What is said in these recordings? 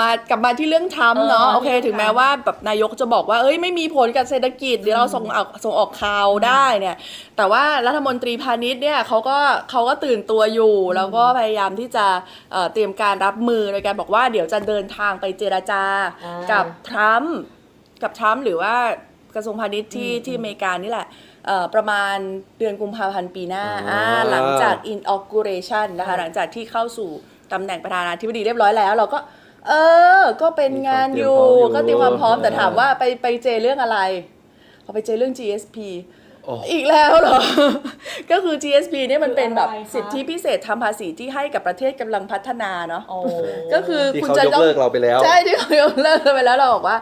มากลับมาที่เรื่องทรัมป์เนาะเออโอเคเรื่องถึงแม้ทรัมป์ว่าแบบนายกจะบอกว่าเอ้ยไม่มีผลกับเศรษฐกิจเดี๋ยวเราส่งออกส่งออกข่าวได้เนี่ย แต่ว่ารัฐมนตรีพาณิชย์เนี่ยเขาก็เขาก็ตื่นตัวอยู่ แล้วก็พยายามที่จะเอ่อเตรียมการรับมือโดยการบอกว่าเดี๋ยวจะเดินทางไปเจรจาอ่ากับทรัมป์กับทรัมป์หรือว่ากระทรวงพาณิชย์ที่ที่อเมริกานี่แหละเอ่อประมาณเดือนกุมภาพันธ์ปีหน้าอ่าอ่า หลังจาก inauguration นะคะหลังจากที่เข้าสู่ตำแหน่งประธานาธิบดีเรียบร้อยแล้ว เราก็ เออ ก็เป็นงานอยู่ ก็เตรียมความพร้อมแต่ถามว่าไปไปเจเรื่องอะไรเขาไปเจเรื่อง GSP โอ้อีกแล้วเหรอ ก็คือ GSP เนี่ยมันเป็นแบบคืออะไรคะสิทธิพิเศษทางภาษีที่ให้กับประเทศกำลังพัฒนาเนาะโอ้ก็คือที่คุณเขาจะยกต้องเลิกเราไปแล้ว ใช่ที่เขายกเลิกไปแล้วเราบอกว่า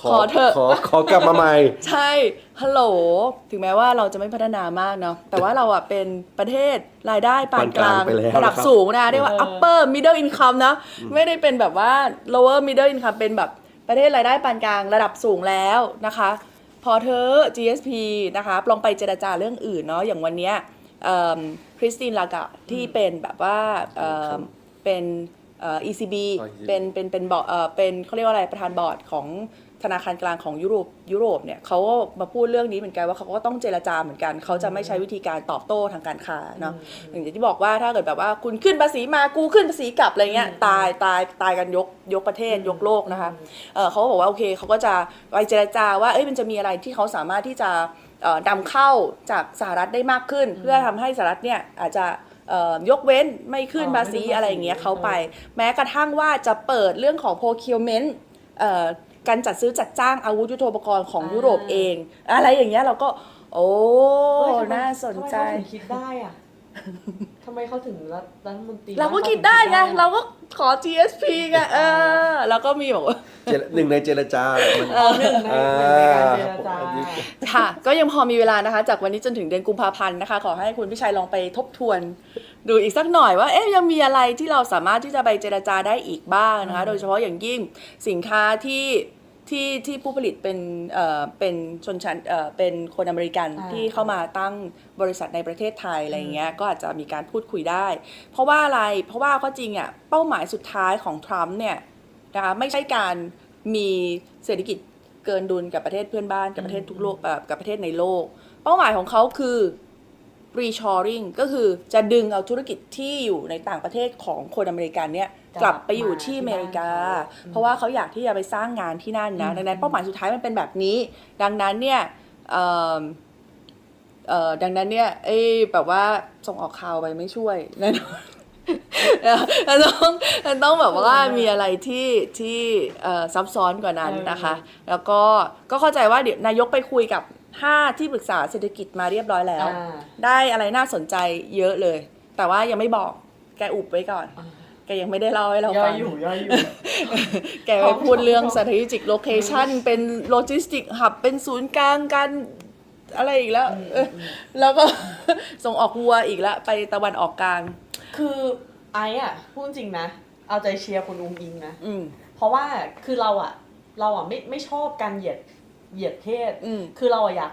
ขอเถอะ ขอขอกลับมาใหม่ ใช่ ฮัลโหล ถึงแม้ว่าเราจะไม่พัฒนามากเนาะ แต่ว่าเราอะเป็นประเทศรายได้ปานกลาง ปานกลางไปแล้วระดับนะครับสูงนะ เรียกว่า upper middle income นะ ไม่ได้เป็นแบบว่า lower middle income เป็นแบบประเทศรายได้ปานกลางระดับสูงแล้วนะคะ พอเธอ GSP นะคะลองไปเจรจาเรื่องอื่นเนาะ อย่างวันเนี้ยคริสตินลากาที่เป็นแบบว่าเอิ่มเป็นเอ่อ ECB อ๋อ ECB เป็นเป็นเป็นบอร์ดเอ่อเป็นเขาเรียกว่าอะไรประธานบอร์ดของ ธนาคารกลางของยุโรปยุโรปเนี่ยเขาก็มาพูดเรื่องนี้เหมือนกันว่าเขาก็ต้องเจรจาเหมือนกัน เขาจะไม่ใช้วิธีการตอบโต้ทางการค้าเนาะอย่างที่บอกว่าถ้าเกิดแบบว่าคุณขึ้นภาษีมากูขึ้นภาษีกลับอะไรเงี้ยตายตายตายกันยกยกประเทศยกโลกนะคะเออเขาก็บอกว่าโอเคเขาก็จะไปเจรจาว่าเอ้ยมันจะมีอะไรที่เขาสามารถที่จะเอ่อนำเข้าจากสหรัฐได้มากขึ้น เพื่อทำให้สหรัฐเนี่ยอาจจะเอ่อยกเว้นไม่ขึ้นอ๋อภาษีไม่ขึ้นภาษีอะไรอย่างเงี้ยเขาไป แม้กระทั่งว่าจะเปิดเรื่องของ procurement เอ่อ การจัดซื้อจัดจ้างอาวุธยุทโธปกรณ์ของอ่ายุยุโรปเอง อะไรอย่างเงี้ยเราก็ โอ้เฮ้ยทำไมน่าสนใจ ทำไมเขาถึงคิดได้อะ ทำไมเขาถึงรัฐรัฐมนตรีเราก็คิดได้ไงเราก็ขอ GSP ไงเออ แล้วก็มีบอกว่าเจรหนึ่งในเจรจามันเออหนึ่งในหนึ่งในการเจรจา ค่ะ ก็ยังพอมีเวลานะคะ จากวันนี้จนถึงเดือนกุมภาพันธ์นะคะ ขอให้คุณพิชัยลองไปทบทวน ดูอีกสักหน่อยว่าเอ๊ะยังมีอะไรที่เราสามารถที่จะไปเจรจาได้อีกบ้างนะคะ โดยเฉพาะอย่างยิ่งสินค้าที่ ที่ที่ผู้ผลิตเป็นเอ่อเป็นชนชั้นเอ่อเป็นคนอเมริกันอ่า ที่เข้ามาตั้งบริษัทในประเทศไทยอะไรอย่างเงี้ยก็อาจจะมีการพูดคุยได้ เพราะว่าอะไรเพราะว่าก็จริงอะเป้าหมายสุดท้ายของทรัมป์เนี่ยนะคะไม่ใช่การมีเศรษฐกิจเกินดุลกับประเทศเพื่อนบ้านกับประเทศทุกโลกแบบกับประเทศในโลก เป้าหมายของเขาคือ reshoring ก็คือจะดึงเอาธุรกิจที่อยู่ในต่างประเทศของคนอเมริกันเนี่ย กกลัลับบไปอยู่ที่อเมริกามาที่บ้านเขาเพราะว่าเขาอยากที่จะไปสร้างงานที่นั่นนะอืมดังนั้นเป้าหมายสุดท้ายมันเป็นแบบนี้ ดังนั้นเนี่ยเอิ่มเอ่อดังนั้นเนี่ยไอ้แบบว่าส่งออกข่าวไปไม่ช่วยแน่นอนมันต้องมันต้องแบบว่ามีอะไรที่ที่เอ่อซับซ้อนกว่านั้นนะคะ แล้วก็ก็เข้าใจว่าเดี๋ยวนายกไปคุยกับห้าที่ปรึกษาเศรษฐกิจมาเรียบร้อยแล้วอ่าได้อะไรน่าสนใจเยอะเลย แต่ว่ายังไม่บอกแกอุบไว้ก่อนอ่า แกยังไม่ได้เล่าให้เราย่อฟัยง อยู่ย่อยอยู่ แกไปพูดเรื่อง strategic location เป็น logistic hub เป็นศูนย์กลางการอะไรอีกแล้วเออแล้วก็ ส่งออกวัวอีกแล้วไปตะวันออกกลาง คือไอ้อะพูดจริงนะ เอาใจเชียร์คุณอุ้งอิงนะ อืม เพราะว่าคือเราอะเราอะไม่ไม่ชอบการเหยียดเหยียดเพศ อืม คือเราอะอยาก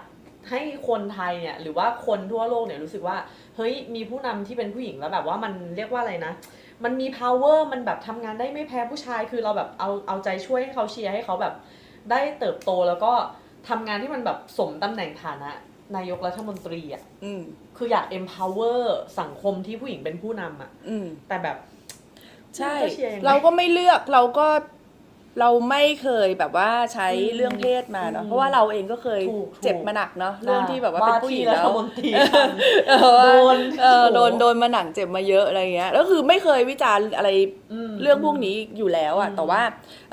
ให้คนไทยเนี่ยหรือว่าคนทั่วโลกเนี่ยรู้สึกว่า เฮ้ยมีผู้นำที่เป็นผู้หญิงแล้วแบบว่ามันเรียกว่าอะไรนะ มันมี power มันแบบทำงานได้ไม่แพ้ผู้ชาย คือเราแบบเอาเอาใจช่วยให้เขาเชียร์ให้เขาแบบได้เติบโตแล้วก็ทำงานที่มันแบบสมตำแหน่งฐานะ นายกรัฐมนตรีอะอืมคืออยาก empower สังคมที่ผู้หญิงเป็นผู้นำอะอืมแต่แบบใช่จะเชียร์ยังไงเราก็ไม่เลือกเราก็ เราไม่เคยแบบว่าใช้เรื่องเพศมาเนาะอืมเพราะว่าเราเองก็เคยถูกถูก เจ็บมาหนักเนาะเรื่องที่แบบว่าเป็นผู้หญิงว่าที่แล้วรัฐมนตรี เออว่าโดนเออโดนโอ้โหโดนมาหนังเจ็บมาเยอะอะไรเงี้ยแล้วคือไม่เคยวิจารณ์อะไรมเรื่องพวกนี้อยู่แล้วอะอืมแต่ว่า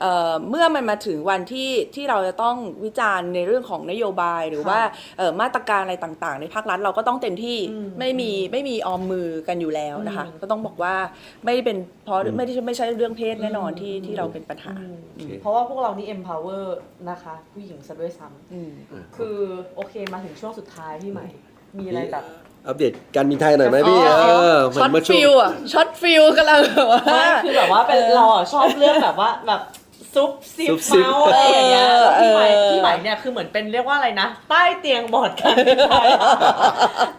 เอ่อเมื่อมันมาถึงวันที่ที่เราจะต้องวิจารณ์ในเรื่องของนโยบายหรือค่ะว่าเอ่อมาตรการอะไรต่างๆ ในภาครัฐเราก็ต้องเต็มที่อืมไม่มีไม่มีออมมือกันอยู่แล้วนะคะ อืม ก็ต้องบอกว่าไม่ได้เป็นเพราะอืมไม่ได้ไม่ใช่เรื่องเพศแน่นอนที่อืมที่เราเป็นปัญหา อืมโอเค เพราะว่าพวกเรานี่ empower นะคะ ผู้หญิงซะด้วยซ้อืมำคือโอเคมาถึงช่วงสุดท้ายพี่ใหม่ มีอะไรแบบ อัปเดตการบินไทยหน่อยไหมพี่อ๋อเออเหมือช็อตนเมื่อช่วฟิง ลอะช็อตฟิลกำลังแบบว่า ไม่คือแบบว่าเป็นเราอะชอบเรื่องแบบว่าแบบ ซุปซิปซุบซิบ เมาอะไรอย่างเงี้ยแล้วพี่ใหม่เออ พี่ใหม่เนี่ยคือเหมือนเป็นเรียกว่าอะไรนะ ใต้เตียงบอร์ดการบินไทย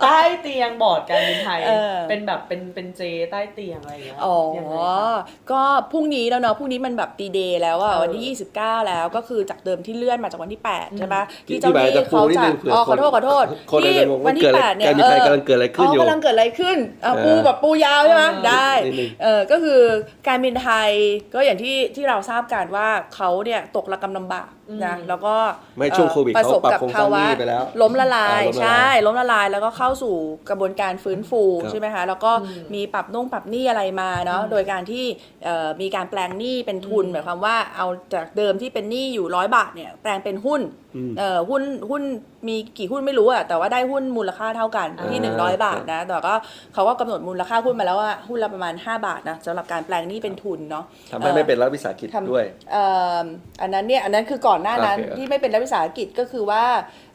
ใต้เตียงบอร์ดการบินไทยเออเป็นแบบเป็นเป็นเจใต้เตียงอะไรอย่างเงี้ยอ๋อ ยังไงคะ ก็พรุ่งนี้แล้วเนาะ พรุ่งนี้มันแบบดีเดย์แล้วอะเออวันที่ 29 แล้ว ก็คือจากเดิมที่เลื่อนมาจากวันที่ 8 ใช่ปะที่ที่เจ้าหนี้ที่หมายจะปูเขานิดจะนึงเผื่ออ๋อขคอนโทษขอโทษคนที่อาจจะงงวันที่ว่าเกิดอะไร8เนี่ยการบินไทยกำลังเกิดอะไรขึ้นอยู่กำลังเกิดอะไรขึ้นอะเออปูแบบปูยาวใช่ไหมเออได้ นิดนึง เออก็คือการบินไทยก็อย่างที่ที่เราทราบกันว่าาเขาเนี่ยตกระกำลำบาก นะอืมแล้วก็ไม่ช่วงโควิดประสบเขาปรับกับโครงสร้างภาวะหนี้ไปแล้วล้มละลายอ่าล้มละลายใช่ล้มละลายแล้วก็เข้าสู่กระบวนการฟื้นฟูครับใช่ไหมคะแล้วก็อืมมีปรับนุ่งปรับหนี้อะไรมาเนาะอืมโดยการที่เอ่อมีการแปลงหนี้เป็นทุนอืมหมายความว่าเอาจากเดิมที่เป็นหนี้อยู่ร้อยบาทเนี่ยแปลงเป็นหุ้นอืมเอ่อหุ้นหุ้นมีกี่หุ้นไม่รู้อะแต่ว่าได้หุ้นมูลค่าเท่ากันที่อ่า100 บาทนะแต่ก็เขาก็กำหนดมูลค่าหุ้นมาแล้วว่าหุ้นละประมาณ 5 บาทนะสำหรับการแปลงหนี้เป็นทุนเนาะทำให้ไม่เป็นรัฐวิสาหกิจทำด้วยเอ่ออันนั้นเนี่ยอันนั้นคือก่อนหน้านั้นโอเค ที่ไม่เป็นรัฐวิสาหกิจก็คือว่า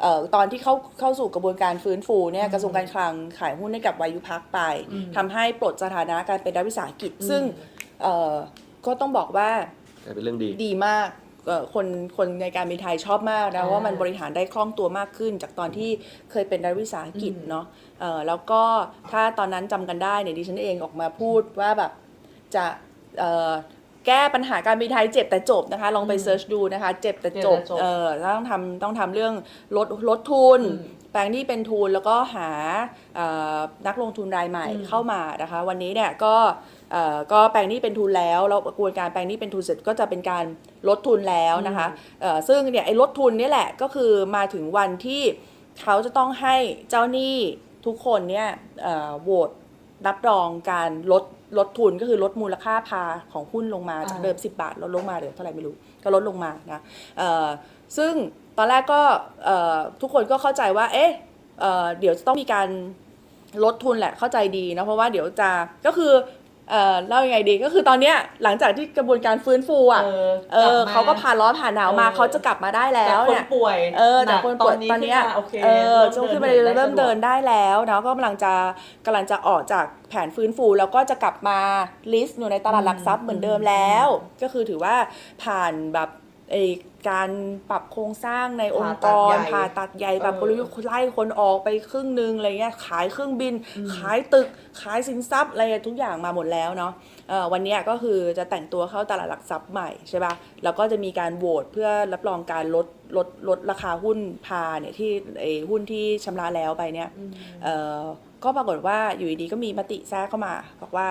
เอ่อตอนที่เข้าเข้าสู่กระบวนการฟื้นฟูเนี่ยกระทรวงการคลังขายหุ้นให้กับวายุพักไปอืมทำให้ปลดสถานะการเป็นรัฐวิสาหกิจ ซึ่งเอ่อก็ต้องบอกว่า เป็นเรื่องดี ดีมากเอ่อคนคนในการบินไทยชอบมากนะอ่าว่ามันบริหารได้คล่องตัวมากขึ้น จากตอนที่เคยเป็นรัฐวิสาหกิจอืม เนาะเอ่อแล้วก็ถ้าตอนนั้นจำกันได้เนี่ยดิฉันเองออกมาพูดว่าแบบจะเอ่อ แก้ปัญหาการบินไทยเจ็บแต่จบนะคะ ลองไปอืมเซิร์ชดูนะคะ เจ็บแต่จบ เจ็บแต่จบ เออต้องทำต้องทำเรื่องลดลดทุนอืมแปลงหนี้เป็นทุนแล้วก็หาเอ่อนักลงทุนรายใหม่อืม เข้ามานะคะ วันนี้เนี่ยก็เอ่อก็แปลงหนี้เป็นทุนแล้วแล้วกระบวนการแปลงหนี้เป็นทุนเสร็จก็จะเป็นการลดทุนแล้วนะคะเอ่อซึ่งเนี่ยไอ้ลดทุนเนี่ยแหละก็คือมาถึงวันที่เขาจะต้องให้เจ้าหนี้ทุกคนเนี่ยเอ่อโหวตรับรองการลด ลดทุนก็คือลดมูลค่าพาของหุ้นลงมาจากอ่าเดิม 10 บาทลดลงมาเหลือเท่าไหร่ไม่รู้ ก็ลดลงมานะเอ่อซึ่งตอนแรกก็เอ่อทุกคนก็เข้าใจว่า เอ๊ะเอ่อเดี๋ยวจะต้องมีการลดทุนแหละเข้าใจดีนะเพราะว่าเดี๋ยวจะก็คือ เอ่อเล่ายังไงดีก็คือตอนเนี้ยหลังจากที่กระบวนการฟื้นฟูอะเออเออกลับมเขาก็ผ่านร้อนผ่านหนาวมาเออเขาจะกลับมาได้แล้วจากคนเนี่ยป่วยเออจากคนป่วยหกตอนเนี้ยขึ้มาโอเคเออช่วงขึ้นมาเริ่มเดินได้แล้วเนาะก็กำลังจะกำลังจะออกจากแผนฟื้นฟู แล้วก็จะกลับมาลิสต์อยู่ในตลาดหลักทรัพย์เหมือนเดิมแล้ว ก็คือถือว่าผ่านแบบไอ การปรับโครงสร้างในองค์กรผ่าตัดใหญ่แบบกลยุทธ์ไล่คนออกไปครึ่งหนึงอะไรเงี้ยขายเครื่องบิน ขายตึกขายสินทรัพย์อะไรทุกอย่างมาหมดแล้วเนาะเอ่อวันเนี้ยก็คือจะแต่งตัวเข้าตลาดหลักทรัพย์ใหม่ใช่ปะ่ะแล้วก็จะมีการโหวตเพื่อรับรองการลดลดลดราคาหุ้นพาเนี่ยที่ไอหุ้นที่ชำระแล้วไปเนี่ยอืมเอ่อก็ปรากฏว่าอยู่ดีๆก็มีมติแทรกเข้ามา บอกว่า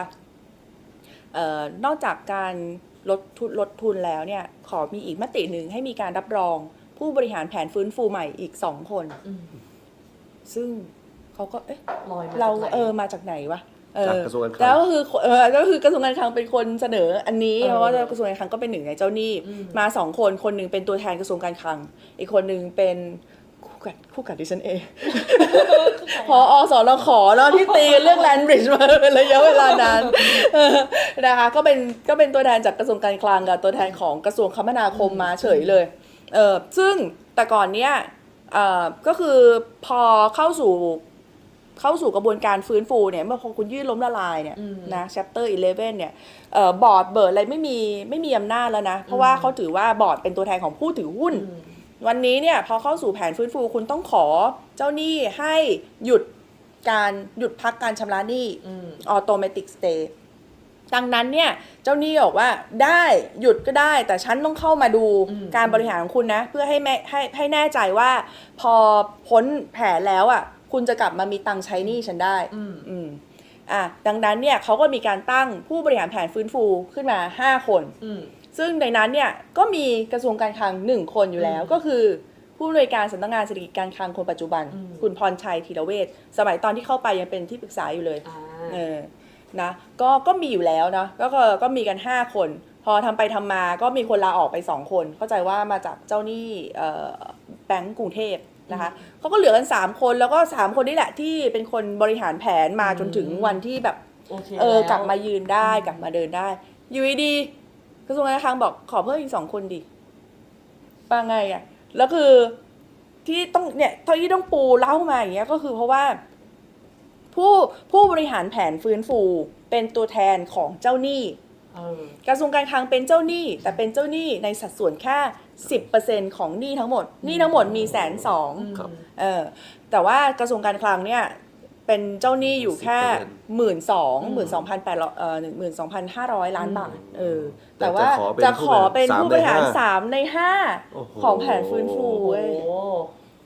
เอ่อนอกจากการ ลดทุนลดทุนแล้วเนี่ยขอมีอีกมติหนึ่งให้มีการรับรอง ผู้บริหารแผนฟื้นฟูใหม่อีกสองคน อืมซึ่งเขาก็เอ๊ะลอยมาเราจากไหน เออมาจากไหนวะเออจากกระทรวงการคลัง แล้วก็คือเออก็คือกระทรวงการคลังเป็นคนเสนออันนี้เออ เพราะว่ากระทรวงการคลังก็เป็นหนึ่งในเจ้าหนี้ อืมมาสองคนคนหนึ่งเป็นตัวแทนกระทรวงการคลัง อีกคนหนึ่งเป็นคู่ กัดคู่กัดดิฉันเองพออสรขอเนาะที่ตีกันเรื่องแลนบริดจ์มาเป็นระยะเวลานานเออนะคะก็เป็นก็เป็นตัวแทนจากกระทรวงการคลังกับตัวแทนของกระทรวงคมนาคมมาเฉยเลยเออซึ่งแต่ก่อนเนี้ยเอ่อก็คือพอเข้าสู่เข้าสู่กระบวนการฟื้นฟูเนี่ยเมื่อพอคุณยื่นล้มละลายเนี่ยอืมนะ chapter 11 เนี่ยเอ่อบอร์ดเบิร์ดอะไรไม่มีไม่มีอำนาจแล้วนะ เพราะว่าเขาถือว่าบอร์ดเป็นตัวแทนของผู้ถือหุ้นอืม วันนี้เนี่ยพอเข้าสู่แผนฟื้นฟูคุณต้องขอเจ้าหนี้ให้หยุดการหยุดพักการชำระหนี้อืม automatic stay ดังนั้นเนี่ยเจ้าหนี้บอกว่าได้หยุดก็ได้ แต่ฉันต้องเข้ามาดูอืมการบริหารของคุณนะ เพื่อให้แม่ให้ให้แน่ใจว่า พอพ้นแผนแล้วอะ คุณจะกลับมามีตังค์ใช้หนี้ฉันได้อืมอืมอะดังนั้นเนี่ยเขาก็มีการตั้งผู้บริหารแผนฟื้นฟูขึ้นมา 5 คนอืม ซึ่งในนั้นเนี่ยก็มีกระทรวงการคลังหนึ่งคนอยู่แล้วอืมก็คือผู้อำนวยการสำนักงานเศรษฐกิจการคลังคนปัจจุบันอืมคุณพรชัยธีรเวชสมัยตอนที่เข้าไปยังเป็นที่ปรึกษาอยู่เลยอ่าเออนะก็ก็มีอยู่แล้วนะก็ก็ก็มีกัน 5 คน พอทำไปทำมาก็มีคนลาออกไป 2 คน เข้าใจว่ามาจากเจ้าหนี้เอ่อแบงก์กรุงเทพนะคะเขาก็เหลือกัน 3 คนแล้วก็ 3 คนนี่แหละที่เป็นคนบริหารแผนมาจนถึงวันที่แบบโอเคเออแล้วกลับมายืนได้อืมกลับมาเดินได้อยู่ดีๆ กระทรวงการคลังบอกขอเพิ่มอีกสองคนดิว่าไงอะแล้วคือที่ต้องเนี่ยที่ต้องปูเล่ามาอย่างเงี้ยก็คือเพราะว่า ผู้ผู้บริหารแผนฟื้นฟูเป็นตัวแทนของเจ้าหนี้เออกระทรวงการคลังเป็นเจ้าหนี้ แต่เป็นเจ้าหนี้ในสัดส่วนแค่10%ของหนี้ทั้งหมดหนี้ทั้งหมดมีแสนสองครับเออแต่ว่ากระทรวงการคลังเนี่ย เป็นเจ้าหนี้อยู่แค่หมื่นสองหมื่นสองพันแปดเอ่อหมื่นสองพันห้าร้อยล้านบาทเออแต่ว่าจะขอเป็นผู้บริหารสามในห้าโอ้โหของแผนฟื้นฟูโอ้เว้ยโห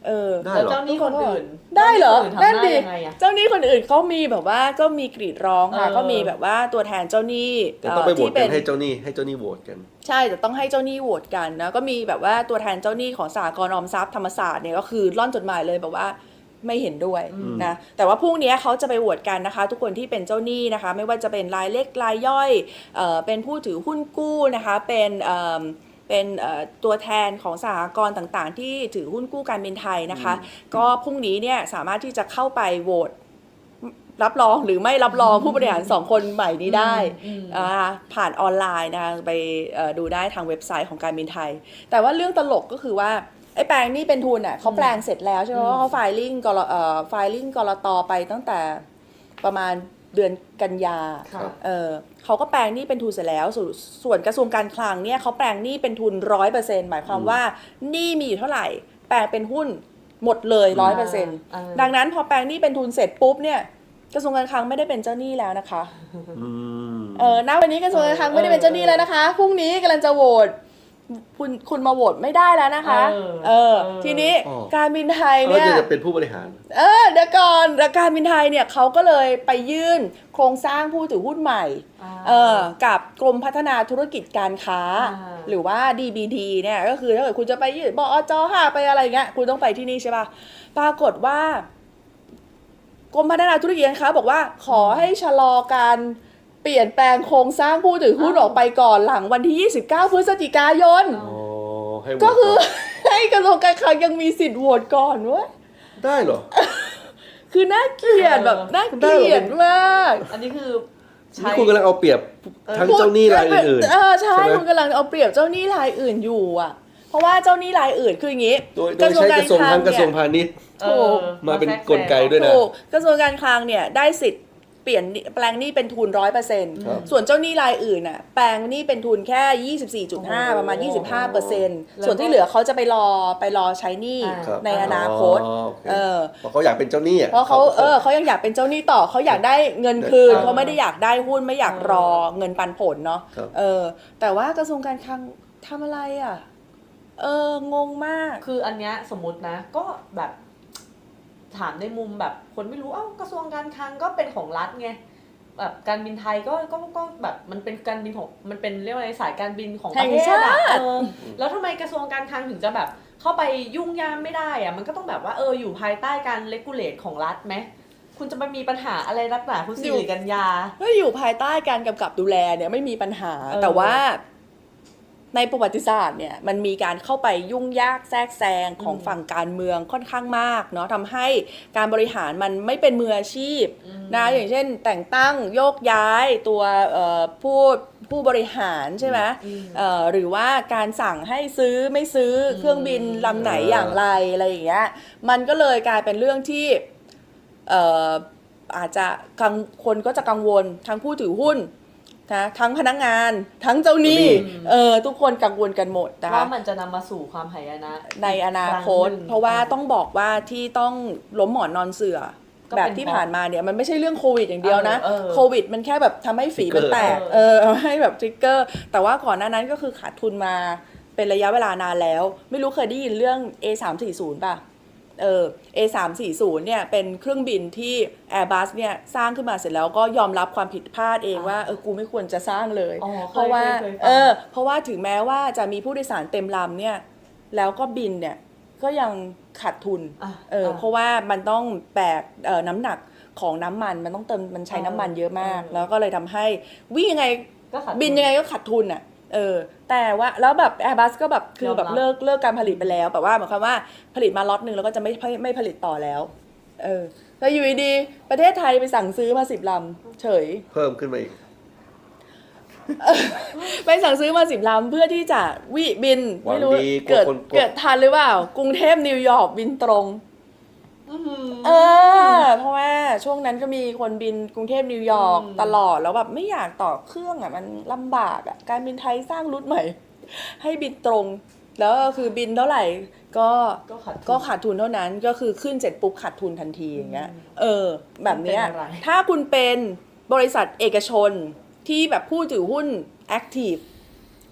เออได้แล้วเหรอเจ้าหนี้คนอื่น ได้เหรอจ้าหนั่นคนดิอื่ทำได้ยังไงอะเจ้าหนี้คนอื่นเขามีแบบว่าก็มีกรีดร้องค่ะเออก็มีแบบว่าตัวแทนเจ้าหนี้แต่ต้องไปโหวตที่กัเป็นนให้เจ้าหนี้ให้เจ้าหนี้โหวตกัน ใช่แต่ต้องให้เจ้าหนี้โหวตกันนะก็มีแบบว่าตัวแทนเจ้าหนี้ของสหกรณ์ออมทรัพย์ธรรมศาสตร์เนี่ยก็คือร่อนจดหมายเลยแบบว่า ไม่เห็นด้วยนะแต่ว่าพรุ่งนี้เขาจะไปโหวตกันนะคะ ทุกคนที่เป็นเจ้าหนี้นะคะ ไม่ว่าจะเป็นรายเล็กรายย่อยเอ่อเป็นผู้ถือหุ้นกู้นะคะเป็นเอ่อเป็นเอ่อตัวแทนของสหกรณ์ต่างๆ ที่ถือหุ้นกู้การบินไทยนะคะ ก็พรุ่งนี้เนี่ยสามารถที่จะเข้าไปโหวตรับรองหรือไม่รับรองผู้บริหารสองคนใหม่นี้ได้อืมอ่าผ่านออนไลน์นะคะไปเอ่อดูได้ทางเว็บไซต์ของการบินไทย แต่ว่าเรื่องตลกก็คือว่า ไอ้แปลงหนี่เป็นทุนอะเขาแปลงเสร็จแล้วใช่ไหมอืมว่าเขาไฟลิ่งกรเอ่อไฟลิ่งกรตไปตั้งแต่ประมาณเดือนกันยาค่ะเออเขาก็แปลงหนี้เป็นทุนเสร็จแล้วส่วนส่วนกระทรวงการคลังเนี่ยเขาแปลงหนี้เป็นทุนร้อยเปอร์เซ็นต์หมายความว่าหนี้มีอยู่เท่าไหร่ แปลงเป็นหุ้นหมดเลยร้อยเปอร์เซ็นต์อ่าดังนั้นพอแปลงหนี้เป็นทุนเสร็จปุ๊บเนี่ยกระทรวงการคลังไม่ได้เป็นเจ้าหนี้แล้วนะคะ อืม เออณวันนี้กระทรวงการคลังไม่ได้เป็นเจ้าหนี้แล้วนะคะ พรุ่งนี้กำลังจะโหวต คุณคุณมาโหวตไม่ได้แล้วนะคะ เออเออ เออ ทีนี้อ๋อ การบินไทยแล้วเนี่ย จะเป็นผู้บริหาร เออเดี๋ยวก่อนแล้วการบินไทยเนี่ยเขาก็เลยไปยื่นโครงสร้างผู้ถือหุ้นใหม่า เออกับกรมพัฒนาธุรกิจการค้า อ่า หรือว่า DBT เนี่ยก็คือถ้าเกิดคุณจะไปยื่นบอจห้าไปอะไรเงี้ยคุณต้องไปที่นี่ใช่ป่ะปรากฏว่ากรมพัฒนาธุรกิจการค้า บอกว่าขอให้ชะลอการ เปลี่ยนแปลงโครงสร้างผู้ถือหุ้นออกไปก่อนหลังวันที่ 29 พฤศจิกายนอ๋อให้โหวตก็คือ นให้กระทรวงการคลังยังมีสิทธิ์โหวตก่อนเว้ยได้เหรอ คือน่าเกลียดแบบน่าเกลียดมากอันนี้คือใช้ นี่คุณกำลังเอาเปรียบทั้งเจ้าหนี้รายอื่นเออใช่ใช่ไหม คุณกำลังเอาเปรียบเจ้าหนี้รายอื่นอยู่อะ เพราะว่าเจ้าหนี้รายอื่นคืออย่างนี้ๆโดยโดยใช้กระทรวงทั้งกระทรวงพาณิชย์เออถูกมาเป็นแทรกกลไกด้วย นะ ถูกกระทรวงการคลังเนี่ยได้สิทธิ์เปลี่ยนแปลงหนี้เป็นทุนร้อยเปอร์เซ็นต์ครับส่วนเจ้าหนี้รายอื่นน่ะแปลงหนี้เป็นทุนแค่ยี่สิบสี่จุดห้าโอ้โหประมาณยี่สิบห้าเปอร์เซ็นต์แล้วก็ส่วนที่เหลือเขาจะไปรอไปรอใช้หนี้อ่าครับในอนาคตอ๋อโอเคเออเพราะเขาอยากเป็นเจ้าหนี้อะเพราะเขาเออเขายังอยากเป็นเจ้าหนี้ต่อเขาอยากได้เงินคืนเออเขาไม่ได้อยากได้หุ้นไม่อยากเออรอเงินปันผลเนาะครับเออ แต่ว่ากระทรวงการคลังทำอะไรอะ เอองงมากคืออันเนี้ยสมมตินะ ก็แบบ ถามในมุมแบบคนไม่รู้เอ้ากระทรวงการคลังก็เป็นของรัฐไงแบบการบินไทยก็ก็ก็แบบมันเป็นการบินของมันเป็นเรียกว่าอะไรสายการบินของประเทศแห่งชาอะติเออแล้วทำไมกระทรวงการคลังถึงจะแบบเข้าไปยุ่งยามไม่ได้อะมันก็ต้องแบบว่าเอออยู่ภายใต้การเลกูเลตของรัฐไหมคุณจะไปมีปัญหาอะไรนักหนาคุณสิริกัญญาถ้าอยู่ภายใต้การกำกับดูแลเนี่ยไม่มีปัญหาเออแต่ว่า ในประวัติศาสตร์เนี่ยมันมีการเข้าไปยุ่งยากแทรกแซงของอืมฝั่งการเมืองค่อนข้างมากเนาะทำให้การบริหารมันไม่เป็นมืออาชีพอืมนะอย่างเช่น แต่งตั้งโยกย้ายตัวเอ่อผู้ผู้บริหารใช่ไหมอืมเอ่อหรือว่าการสั่งให้ซื้อไม่ซื้ออมเครื่องบินลำไหนอ่าอย่างไรอะไรอย่างเงี้ยมันก็เลยกลายเป็นเรื่องที่เอ่ออาจจะกังคนก็จะกังวลทั้งผู้ถือหุ้น นะทั้งพนักงานทั้งเจ้าหนี้อืมเออทุกคนกังวลกันหมดนะคะว่ามันจะนำมาสู่ความหายนะ ในอนาคตครั้งหนึ่งเพราะว่าต้องบอกว่าที่ต้องล้มหมอนนอนเสือก็แบเป็บนที่เพราะผ่านมาเนี่ยมันไม่ใช่เรื่องโควิดอย่างเดียวนะเออเออโควิดมันแค่แบบทำให้ฝีมันแตกเออเออให้แบบทริกเกอร์ แต่ว่าก่อนหน้านั้นก็คือขาดทุนมาเป็นระยะเวลานานแล้ว ไม่รู้เคยได้ยินเรื่อง A340 ป่ะ เออ A340 เนี่ยเป็นเครื่องบินที่ Airbus เนี่ยสร้างขึ้นมาเสร็จแล้วก็ยอมรับความผิดพลาดเองว่าเออกูไม่ควรจะสร้างเลยอ๋อเคยเพราะว่าเคยเคยฟังเออเพราะว่าถึงแม้ว่าจะมีผู้โดยสารเต็มลำเนี่ยแล้วก็บินเนี่ยก็ยังขาดทุนอะเอออะเพราะว่ามันต้องแบกเอ่อน้ำหนักของน้ำมันมันต้องเติมมันใช้น้ำมันเยอะมากเออแล้วก็เลยทำให้วิ่งยังไงก็ขาดทุบินยังไงก็ขาดทุนอะ เออแต่ว่าแล้วแบบ Airbus ก็แบบคือยอมรับ แบบเลิกเลิกการผลิตไปแล้วแบบว่าหมายความว่าผลิตมาล็อตหนึ่งแล้วก็จะไม่ไม่ไม่ผลิตต่อแล้วเออแล้วอยู่ดีๆประเทศไทยไปสั่งซื้อมาสิบลำเฉย เพิ่มขึ้นมาอีก ไปสั่งซื้อมาสิบลำเพื่อที่จะวิบิน หวังไม่รู้ดีกลัวเกิดคนกลัว เกิดทันหรือเปล่า กรุงเทพนิวยอร์กบินตรง เออ เพราะว่าช่วงนั้นก็มีคนบินกรุงเทพนิวยอร์กอืมตลอดแล้วแบบไม่อยากต่อเครื่องอะมันลำบากอะการบินไทยสร้างรูทใหม่ ให้บินตรง แล้วก็คือบินเท่าไหร่ก็ก็ขาดทุนก็ขาดทุนเท่านั้นก็คือขึ้นเสร็จปุ๊บขาดทุนทันทีอย่างเงี้ยอืมเออ แบบเนี้ยเป็นอะไรถ้าคุณเป็นบริษัทเอกชนที่แบบผู้ถือหุ้นแอคทีฟ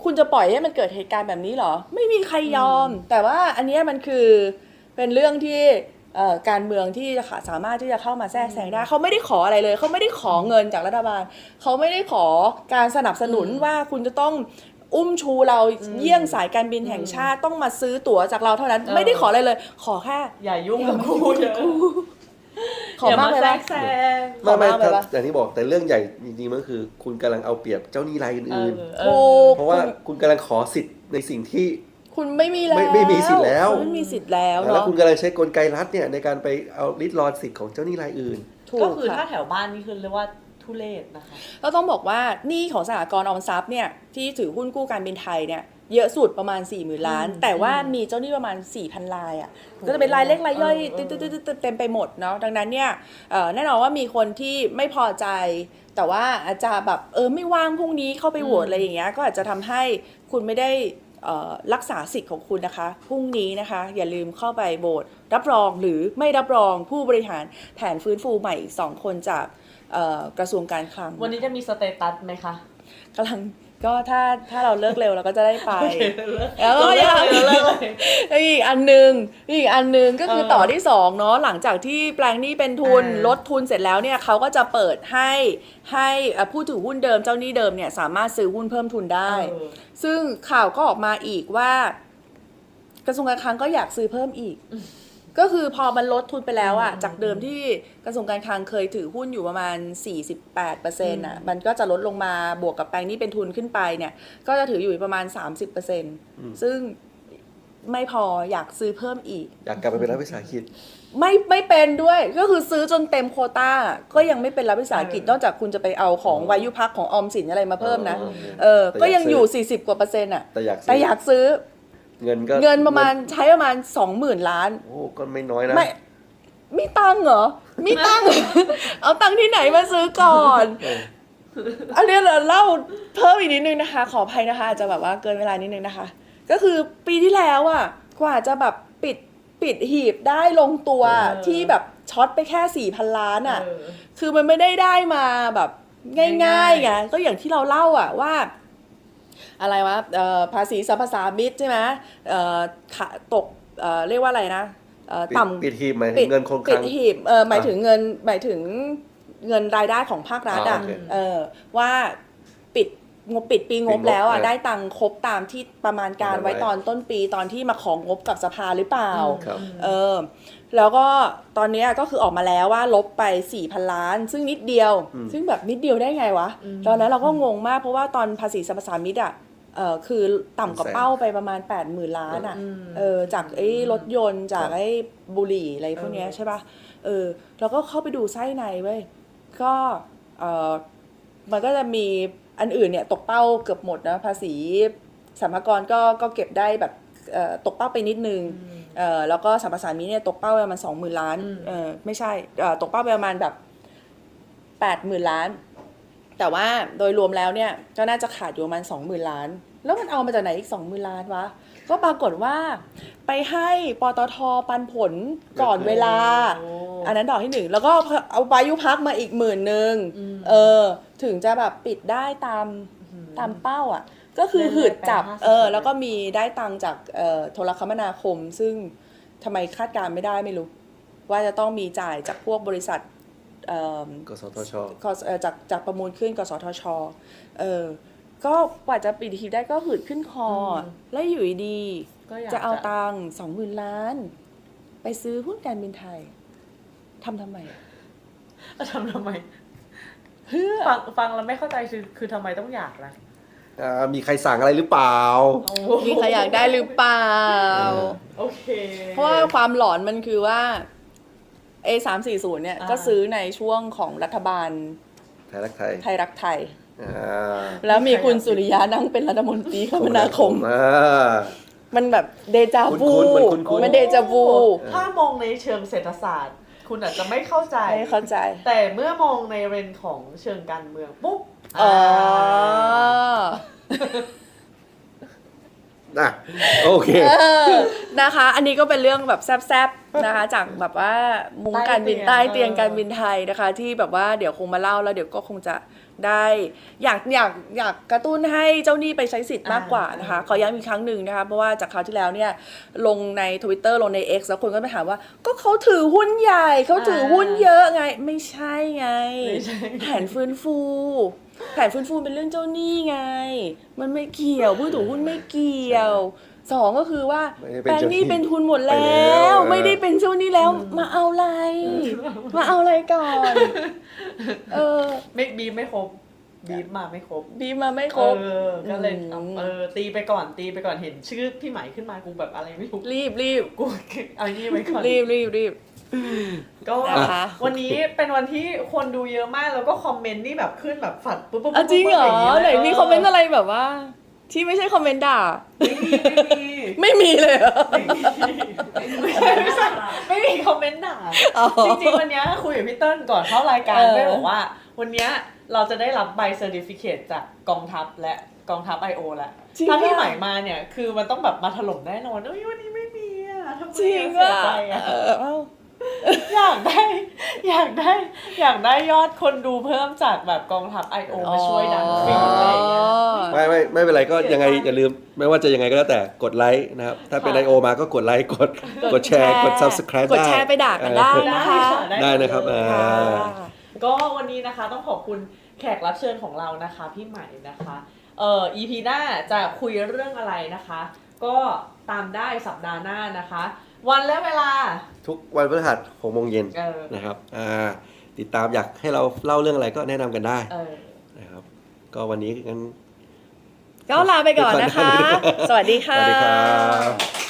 คุณจะปล่อยให้มันเกิดเหตุการณ์แบบนี้เหรอ ไม่มีใครยอม แต่ว่าอันเนี้ยมันคือเป็นเรื่องที่เอ่อ การเมืองที่จะสามารถที่จะเข้ามาแทรกแซงได้เขาไม่ได้ขออะไรเลยเขาไม่ได้ขอเงินจากรัฐบาลเขาไม่ได้ขอการสนับสนุนอืมว่าคุณจะต้องอุ้มชูเราเยี่ยงสายการบินแห่งชาติต้องมาซื้อตั๋วจากเราเท่านั้นเออไม่ได้ขออะไรเลย ขอแค่อย่ายุ่งกับกูเยอะขอมากไปแทรปะกแซงขอไม่ไม่มากไปถ้าปะอย่างที่บอกแต่เรื่องใหญ่จริงๆมันคือ คุณกำลังเอาเปรียบเจ้าหนี้รายเออื่อนเอถูอกๆเพราะว่าคุณกำลังขอสิทธิ์ในสิ่งที่ คุณไม่มีแล้วไม่ไม่มีสิทธิ์แล้วคุณไม่มีสิทธิ์แล้วแล้วเนาะคุณกำลังใช้กลไกรัฐเนี่ยในการไปเอาลิดรอนสิทธิ์ของเจ้าหนี้รายอื่น ถูกก็คือถ้าค่ะแถวบ้านนี่คือเรียกว่าทุเรศนะคะ ก็ต้องบอกว่าหนี้ของสหกรณ์ออมทรัพย์เนี่ยที่ถือหุ้นกู้การบินไทยเนี่ยเยอะสุดประมาณ4 0,000ล้านอืมแต่ว่ามีเจ้าหนี้ประมาณ4,000รายอะก็จะเป็นรายเล็กรายย่อยเออเออตึ๊ดๆๆๆเต็มไปหมดเนาะดังนั้นเนี่ยเอ่อแน่นอนว่ามีคนที่ไม่พอใจ แต่ว่าอาจจะแบบเออไม่ว่างพรุ่งนี้เข้าไปโหวตอะไรอย่างเงี้ยก็อาจจะทำให้คุณไม่ได้เอ่อ รักษาสิทธิ์ของคุณนะคะพรุ่งนี้นะคะ อย่าลืมเข้าไปโหวตรับรองหรือไม่รับรองผู้บริหารแผนฟื้นฟูใหม่อีกสองคนจากเอ่อกระทรวงการคลัง วันนี้จะมีสเตตัสไหมคะกำลัง ก็ถ้าถ้าเราเลิกเร็วเราก็จะได้ไป แล้แล้ววก็ก็ยัยังงเลิกเลยแล้วอีกอันหนึ่งอีกอันหนึ่งก็คือเออต่อที่สองเนาะหลังจากที่แปลงหนี้เป็นทุนอ่าลดทุนเสร็จแล้วเนี่ยเขาก็จะเปิดให้ให้เอ่อผู้ถือหุ้นเดิมเจ้าหนี้เดิมเนี่ยสามารถซื้อหุ้นเพิ่มทุนได้เออซึ่งข่าวก็ออกมาอีกว่ากระทรวงการคลังก็อยากซื้อเพิ่มอีก ก็คือพอมันลดทุนไปแล้วอะอืมจากเดิมที่กระทรวงการคลังเคยถือหุ้นอยู่ประมาณ 48%อะอืมมันก็จะลดลงมาบวกกับแปลงหนี้เป็นทุนขึ้นไปเนี่ย ก็จะถืออยู่ประมาณ 30%ซึ่งไม่พออยากซื้อเพิ่มอีก อยากกลับไปเป็นรัฐวิสาหกิจไม่ไม่เป็นด้วยก็คือซื้อจนเต็มโควต้า ก็ยังไม่เป็นรัฐวิสาหกิจนอกจากคุณจะไปเอาของอ๋อวายุพักของออมสินอะไรมาเพิ่มนะอ๋อเออแต่ก็ยังซื้อยู่ 40 กว่าเปอร์เซ็นต์อะแต่อยากแต่อยากซื้อ เงินก็เงินประมาณใช้ประมาณ20,000ล้าน โอ้ก็ไม่น้อยนะ ไม่มีตังค์เหรอ มีตังค์เอาตังค์ที่ไหนมาซื้อก่อนเอออันนี้เราเล่าเพิ่มอีกนิดนึงนะคะ ขออภัยนะคะอาจจะแบบว่าเกินเวลานิดนึงนะคะ ก็คือปีที่แล้วอะกว่าจะแบบปิดปิดหีบได้ลงตัวเออที่แบบช็อตไปแค่สี่พันล้านอะเออคือมันไม่ได้ได้มาแบบง่ายง่ายๆๆไงก็อย่างที่เราเล่าอะว่า อะไรวะเอ่อภาษีสรรพสามิตใช่ไหมเอ่อขาตกเอ่อเรียกว่าอะไรนะเอ่อปิดต่ำปิดหีบหมายถึงเงินคงคปิลัดงหีบเออหมายถึงเงินหมายถึงเงินรายได้ของภาครัฐอะอ่าโอเคเออว่าปิดงบปิดปีงบปีงบแล้วอะเออได้ตังค์ครบตามที่ประมาณการไว้ประมาณไว้ตอนต้นปีตอนที่มาของงบกับสภาหรือเปล่าครับเออ แล้วก็ตอนเนี้ยก็คือออกมาแล้วว่าลบไป4ี่พันล้าน ซึ่งนิดเดียวอืมซึ่งแบบนิดเดียวได้ไงวะอืมตอนนั้นเราก็งงมากเพราะว่าตอนภาษีสรรพสามิตอะเออคือต่ำกว่าเป้าไปประมาณ 8 0,000ล้านอะอืมเออจากไอ้รถยนต์จากไอ้บุหรี่อะไรพวกเนี้ยเออใช่ป่ะเออเราก็เข้าไปดูไส้ในเว้ยก็เออมันก็จะมีอันอื่นเนี่ยตกเป้าเกือบหมดนะภาษีสัมภากรก็ก็เก็บได้แบบเอ่อ ตกเป้าไปนิดนึงเออแล้วก็สัมปทานมิตรเนี่ยตกเป้าไปประมาณสองหมื่นล้านอืมเออไม่ใช่เออตกเป้าไปประมาณแบบแปดหมื่นล้าน แต่ว่าโดยรวมแล้วเนี่ยก็น่าจะขาดอยู่ประมาณสองหมื่นล้าน แล้วมันเอามาจากไหนอีกสองหมื่นล้านวะก็ปรากฏว่าไปให้ปตทปันผลก่อนเวลาโอ้อันนั้นดอกที่หนึ่งแล้วก็เอาวายุพักมาอีกหมื่นหนึ่งอืมเออถึงจะแบบปิดได้ตามตามเป้าอะ ก็คือเล่นได้หืดจับแปดห้าสิบเออแล้วก็มีได้ตังค์จากเอ่อโทรคมนาคม ซึ่งทำไมคาดการณ์ไม่ได้ไม่รู้ ว่าจะต้องมีจ่ายจากพวกบริษัทเอ่อ กสทช กสเอ่อจากจากประมูลขึ้นกสทช เออ ก็กว่าจะปิดทีได้ก็หืดขึ้นคออม แล้วอยู่ดีก็อยากๆจะเอาตังค์สองหมื่นล้าน ไปซื้อหุ้นการบินไทยทำทำไมอะทำทำไม เพื่อ ฟังฟังแล้วไม่เข้าใจคือคือทำไมต้องอยากล่ะ อ่ามีใครสั่งอะไรหรือเปล่า มีใครอยากได้หรือเปล่า โอเค เพราะว่าความหลอนมันคือว่า A 3 4 0เนี่ย อ่า ก็ซื้อในช่วงของรัฐบาลไทยรักไทยไทยรักไทย อ่าแล้วมีคุณสุริยะนั่งเป็นรัฐมนตรีคมนาคม อ่า มันแบบเดจาวูคุ้นๆมันคุ้นๆ มันเดจาวู ถ้ามองในเชิงเศรษฐศาสตร์ คุณอาจจะไม่เข้าใจ ไม่เข้าใจ แต่เมื่อมองในเรนของเชิงการเมืองปุ๊บอ๋ออะโอเคเออนะคะ อันนี้ก็เป็นเรื่องแบบแซบๆนะคะ จากแบบว่ามุ้งการบินใต้เตียงการบินไทยนะคะ ที่แบบว่าเดี๋ยวคงมาเล่าแล้วเดี๋ยวก็คงจะ ได้อยากอยากอยากกระตุ้นให้เจ้าหนี้ไปใช้สิทธิ์มากกว่านะคะขอย้ำอีกครั้งหนึ่งนะคะเพราะว่าจากคราวที่แล้วเนี่ยลงใน Twitter ลงใน X แล้วคนก็ไปถามว่า ก็เขาถือหุ้นใหญ่เขาถือหุ้นเยอะไง ไม่ใช่ไงไม่ใช่แผนฟื้นฟูแผนฟื้นฟูเป็นเรื่องเจ้าหนี้ไง มันไม่เกี่ยวผู้ถือหุ้นไม่เกี่ยว สองก็คือว่าไม่ได้เป็แปนลงหนี้เจ้าหนี้เป็นทุนหมดไปแล้แล้ววไม่ได้เป็นเจ้าหนี้แล้วมาเอาอะไร มาเอาอะไรก่อน เออไม่บีบไม่ครบบีบมาไม่ครบบีมาไม่ครบเออก็เลยอืมเออตีไปก่อนตีไปก่อนเห็นชื่อพี่ไหมขึ้นมากูแบบอะไรไม่รู้รีบรีบกูเอานี่ไปก่อนรีบรีบรีบก็นะคะวันนี้เป็นวันที่คนดูเยอะมากแล้วก็คอมเมนต์นี่แบบขึ้นแบบฝัดปุ๊บปุ๊บอะจริงเหรอปุ๊บปุ๊บไหนย่างมีลยคอมเมนต์อะไรแบบว่า ที่ไม่ใช่คอมเมนต์ด่า ไม่มีไม่มีไม่มีเลยเหรอไม่มีไม่ใช่ไม่ใช่ไม่มีคอมเมนต์ด่าอ๋อ จริงๆวันเนี้ยคุยกับพี่เติ้ลก่อนเข้ารายการเออไม่บอกว่า วันเนี้ยเราจะได้รับใบเซอร์ติฟิเคตจากกองทัพและกองทัพไอโอแล้วจริงถ้าพี่อะใหม่มาเนี่ย คือมันต้องแบบมาถล่มแน่นอนเอ้ยวันนี้ไม่มีอะทำไมจริงเสียอะใจอะเออเอ้า อยากได้ อยากได้ อยากได้ยอดคนดูเพิ่มจากแบบกองทัพไอโอมาช่วยดันฟีดอะไรอย่างเงี้ย ไม่ไม่ไม่เป็นไรก็เสียยังไงใจอย่าลืม ไม่ว่าจะยังไงก็แล้วแต่กดไลค์นะครับ ถ้าเป็นไอค่ะโอมาก็กดไลค์กดกดแชร์กด subscribe กดได้แชร์ไปด่ากันได้นะคะได้นะครับหมดเลยอ่าก็วันนี้นะคะต้องขอบคุณแขกรับเชิญของเรานะคะ พี่ใหม่นะคะเอ่อ EP หน้าจะคุยเรื่องอะไรนะคะ ก็ตามได้สัปดาห์หน้านะคะ วันและเวลา ทุกวันพฤหัสหกโมงเย็นเออ นะครับอ่าติดตามอยากให้เราเล่าเรื่องอะไรก็แนะนำกันได้เออ นะครับ ก็วันนี้งั้น ก็ลาไปก่อนนะคะ สวัสดีสค่ะวัสดีครับ